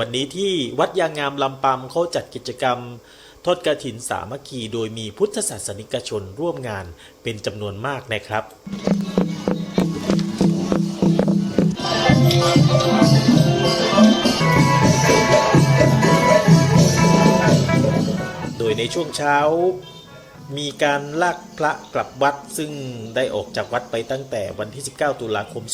วันนี้ที่วัดยางงามลำปำเขาจัดกิจกรรม ทอดกระถินสามัคคีโดยมีพุทธศาสนิกชนร่วมงานเป็นจำนวนมากนะครับ โดยในช่วงเช้า มีการลากพระกลับวัด ซึ่งได้ออกจากวัดไปตั้งแต่วันที่ 19 ตุลาคม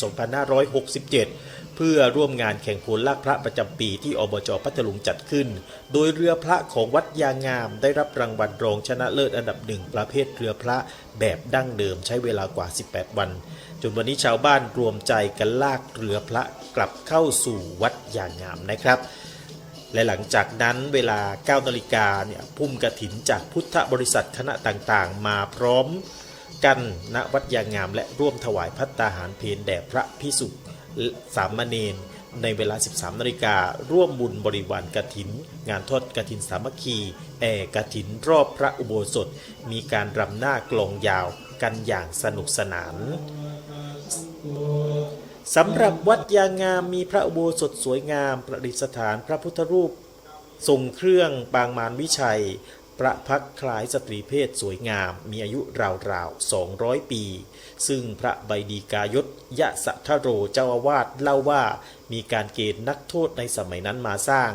2567 เพื่อร่วมงานแข่งโพลลากพระประจำปีที่อบจพัทลุงจัดขึ้น โดยเรือพระของวัดยางงาม ได้รับรางวัลรองชนะเลิศอันดับหนึ่งประเภทเรือพระแบบดั้งเดิมใช้เวลากว่า 18 วัน จนวันนี้ชาวบ้านรวมใจกันลากเรือพระกลับเข้าสู่วัดยางงามนะครับ และหลังจากนั้นเวลา 9 นาฬิกาเนี่ยพุ่มกระถินจากพุทธบริษัทคณะต่างๆ มาพร้อมกันณวัดยางงาม และร่วมถวายพัตตาหารเพลแด่พระพิสุสามเณรในเวลา 13 นาฬิการ่วมบุญบริวารกระถิน งานทอดกระถินสามัคคีแอ่กระถินรอบพระอุโบสถ มีการรำหน้ากลองยาวกันอย่างสนุกสนาน สำหรับวัดยางงามมีพระอุโบสถสวยงาม ประดิษฐานพระพุทธรูป ทรงเครื่องปางมารวิชัยประพักคล้ายสตรีเพศสวยงาม มีอายุราวๆ 200 ปี ซึ่งพระใบดีกายศยะสะทโรเจ้าอาวาสเล่าว่ามีการเกณฑ์นักโทษในสมัยนั้นมาสร้าง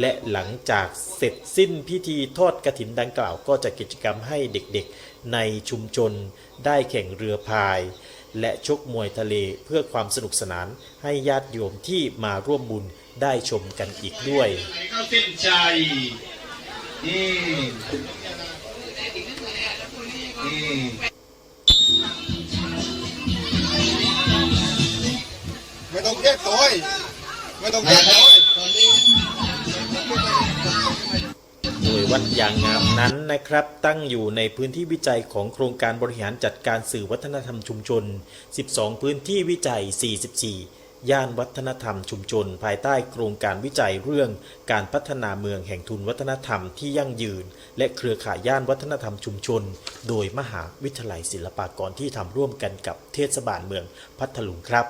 และหลังจากเสร็จสิ้นพิธีทอดกระถินดังกล่าวก็จะกิจกรรมให้เด็กๆในชุมชนได้แข่งเรือพาย และชกมวยทะเลเพื่อความสนุกสนานให้ญาติโยมที่มาร่วมบุญได้ชมกันอีกด้วยเข้าเส้นชัยอืมอืมไม่ต้องแก้ตัวไม่ต้องแก้ตัว วัดยางงามนั้นนะครับ ตั้งอยู่ในพื้นที่วิจัยของโครงการบริหารจัดการสื่อวัฒนธรรมชุมชน 12 พื้นที่วิจัย 44 ย่านวัฒนธรรมชุมชน ภายใต้โครงการวิจัยเรื่องการพัฒนาเมืองแห่งทุนวัฒนธรรมที่ยั่งยืน และเครือข่ายย่านวัฒนธรรมชุมชน โดยมหาวิทยาลัยศิลปากรที่ทำร่วมกันกับเทศบาลเมืองพัทลุงครับ